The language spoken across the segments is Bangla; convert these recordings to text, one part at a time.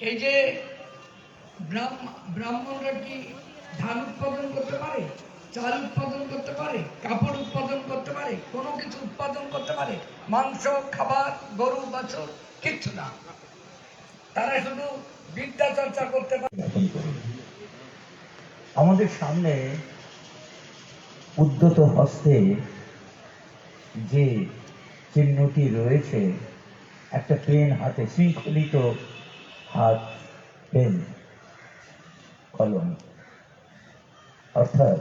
এই যে ব্রাহ্মণরা কি ধান উৎপাদন করতে পারে? চাল উৎপাদন করতে পারে? কাপড় উৎপাদন করতে পারে? কোনো কিছু উৎপাদন করতে পারে? মাংস, খাবার, গরু, বাছর, কিচ্ছু না। তারা শুধু বিদ্যা চর্চা করতে পারে। আমাদের সামনে উদ্যত হস্তে যে চিহ্নটি রয়েছে, একটা পেন হাতে শৃঙ্খলিত হাত, পেন, কলম। অর্থাৎ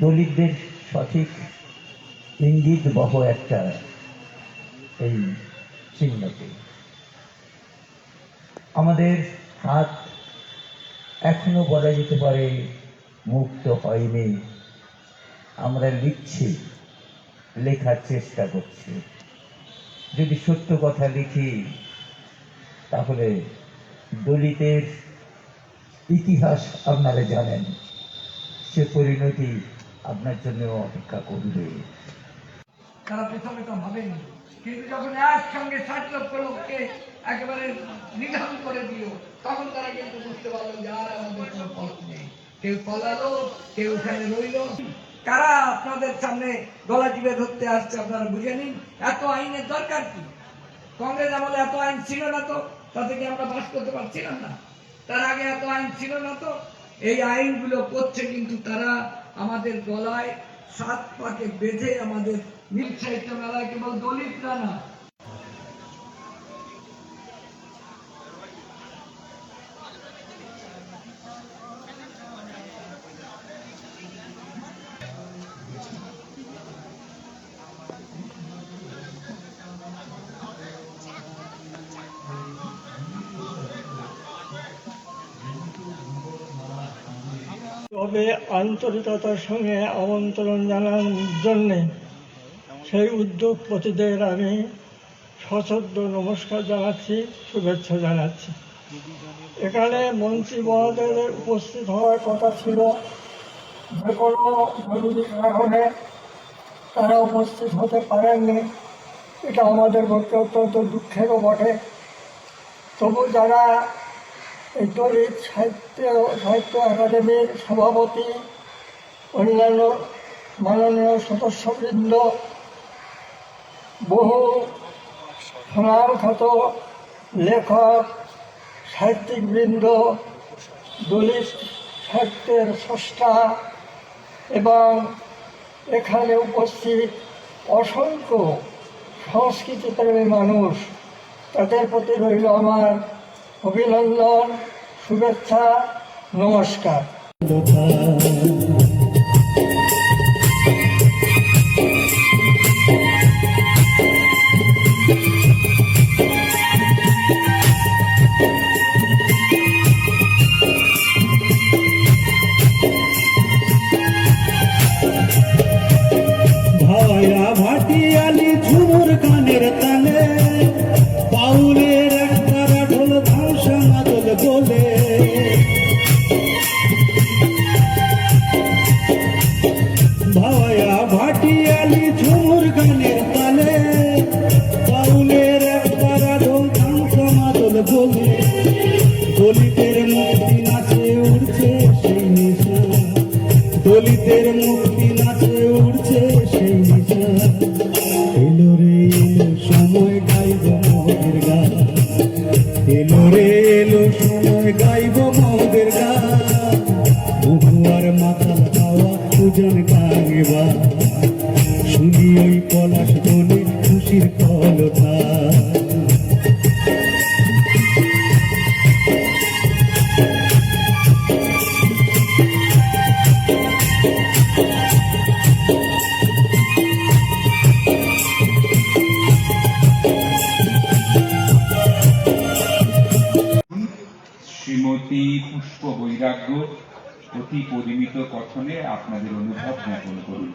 দলিতদের সঠিক ইঙ্গিত বহ একটা এই চিহ্নটি আমাদের হাত এখনও বলা যেতে পারে মুক্ত হয়নি। আমরা লিখছি, লেখার চেষ্টা করছি। যদি সত্য কথা লিখি তাহলে দলিতের ইতিহাস আপনারা জানেন। সে পরিণতি আপনার জন্য অপেক্ষা করবে। তারা প্রথমে তো ভাবেনি, কিন্তু যখন একসঙ্গে ষাট লক্ষ লোককে একেবারে নিধন করে দিল তখন তারা কিন্তু বুঝতে পারল যে আর আমাদের কোনো পথ নেই। কেউ পলালো, কেউ ওখানে রইল। কারা আপনাদের সামনে গলা টিপে ধরতে আসছে আপনারা বুঝে নিন। এত আইনের দরকার কি? কংগ্রেস আমলে এত আইন ছিল না তো? তাতে কি আমরা বাস করতে পারছিলাম না। তার আগে এত আইন ছিল না তো। এই আইনগুলো করছে কিন্তু তারা আমাদের গলায় সাত পাকে বেঁধে আমাদের নিরুৎসাহিত মেলায় কেবল দলিতরা না তবে আন্তরিকতার সঙ্গে আমন্ত্রণ জানানোর জন্যে সেই উদ্যোগপতিদের আমি সশ্রদ্ধ নমস্কার জানাচ্ছি, শুভেচ্ছা জানাচ্ছি। এখানে মন্ত্রী মহোদয়ের উপস্থিত হওয়ার কথা ছিল। যে কোনো জরুরি কারণে তারা উপস্থিত হতে পারেননি। এটা আমাদের পক্ষে অত্যন্ত দুঃখেরও বটে। তবু যারা দলিত সাহিত্য সাহিত্য একাডেমির সভাপতি, অন্যান্য মাননীয় সদস্যবৃন্দ, বহু সুনামখ্যাত লেখক, সাহিত্যিকবৃন্দ, দলিত সাহিত্যের স্রষ্টা এবং এখানে উপস্থিত অসংখ্য সংস্কৃতিপ্রেমী মানুষ, তাদের প্রতি রইল আমার অভিনন্দন শুভেচ্ছা নমস্কার। শ্রীমতী পুষ্প বৈরাগ্য, অতি পরিমিত কথনে আপনাদের অনুভব জ্ঞাপন করুন।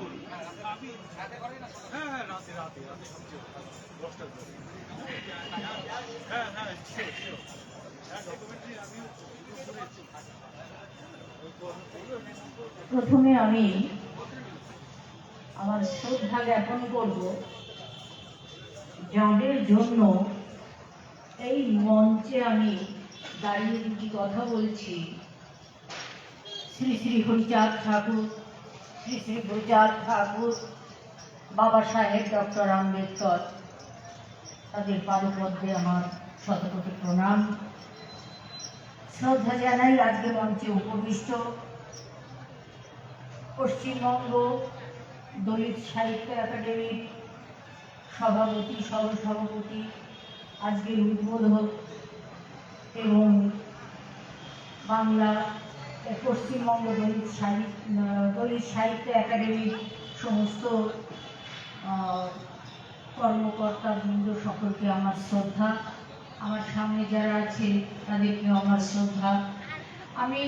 প্রথমে আমি আমার শ্রদ্ধা জ্ঞাপন করব যাদের জন্য এই মঞ্চে আমি দাঁড়িয়ে দুটি কথা বলছি। শ্রী শ্রী হরিচাঁদ ঠাকুর, শ্রী শ্রী হরিচাঁদ ঠাকুর, বাবা সাহেব ডক্টর আম্বেদকর, তাদের পাদপদ্মে আমার শতকোটি প্রণাম। শ্রদ্ধা জানাই আজকে মঞ্চে উপবিষ্ট পশ্চিমবঙ্গ দলিত সাহিত্য একাডেমির সভাপতি, সহসভাপতি, আজকের উদ্বোধক এবং বাংলা পশ্চিমবঙ্গ দলিত সাহিত্য দলিত সাহিত্য একাডেমির সমস্ত কর্মকর্তা বৃন্দ সকলকে আমার শ্রদ্ধা। আমার সামনে যারা আছে তাদেরকে আমার শ্রদ্ধা। আমি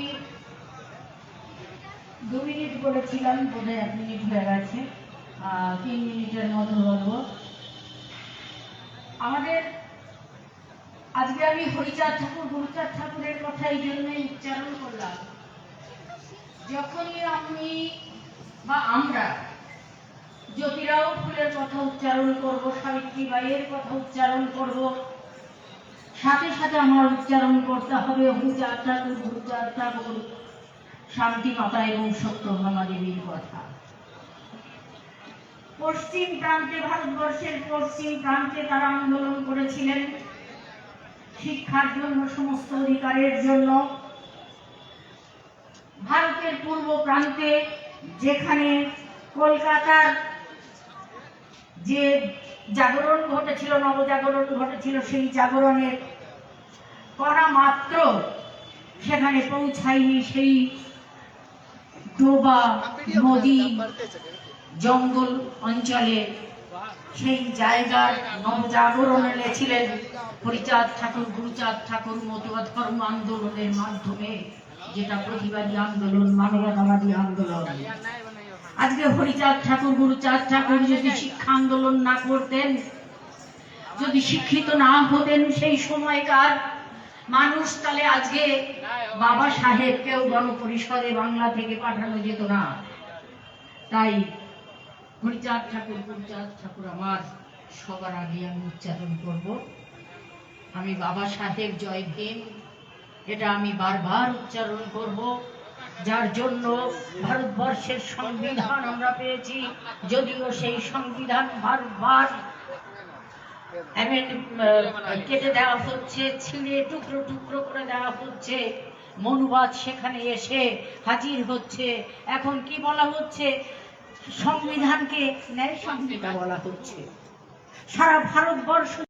দু মিনিট বলেছিলাম, বোধহয় এক মিনিট হয়ে গেছে। তিন মিনিটের মতো বলব। আমাদের আজকে আমি হরিচাঁদ ঠাকুর গুরুচাঁদ ঠাকুরের কথা এই জন্যই উচ্চারণ করলাম। যখনই আমি বা আমরা জ্যোতিরাও ফুলের কথা উচ্চারণ করব সাবিত্রী বাইয়ের কথা উচ্চারণ করব, সাথে সাথে আমার উচ্চারণ করতে হবে হুচার ঠাকুর গুরুচার ঠাকুর শান্তি মাতা এবং সত্যভামা দেবীর কথা। পশ্চিম প্রান্তে, ভারতবর্ষের পশ্চিম প্রান্তে তারা আন্দোলন করেছিলেন। শিক্ষার জন্য সমস্ত অধিকারের জন্য। ভারতের পূর্ব প্রান্তে যেখানে কলকাতার যে জাগরণ ঘটেছিল নবজাগরণ ঘটেছিল সেই জাগরণের করা মাত্র সেখানে পৌঁছায়নি সেই ডোবা নদী জঙ্গল অঞ্চলে সেই জায়গার নবজাগরণ এনেছিলেন হরিচাঁদ ঠাকুর, গুরুচাঁদ ঠাকুর মতুয়া ধর্ম আন্দোলনের মাধ্যমে, যেটা প্রতিবাদী আন্দোলন, মানবতাবাদী আন্দোলন। আজকে হরিচাঁদ ঠাকুর, গুরুচাঁদ ঠাকুর যদি শিক্ষা আন্দোলন না করতেন, যদি শিক্ষিত না হতেন সেই সময়কার মানুষ, তাহলে আজকে বাবা সাহেবকেও গণপরিষদে বাংলা থেকে পাঠানো যেত না। তাই হরিচাঁদ ঠাকুর গুরুচাঁদ ঠাকুর আমার সবার আগে আমি উচ্চারণ করব। আমি বাবা সাহেব জয় ভীম, এটা আমি বারবার উচ্চারণ করব। যার জন্য ভারতবর্ষের সংবিধান আমরা পেয়েছি, যদিও সেই সংবিধান বারবার কেটে দেওয়া হচ্ছে, ছিঁড়ে টুকরো টুকরো করে দেওয়া হচ্ছে। মনুবাদ সেখানে এসে হাজির হচ্ছে। এখন কি বলা হচ্ছে? সংবিধানকে ন্যায় সংহিতা বলা হচ্ছে। সারা ভারতবর্ষ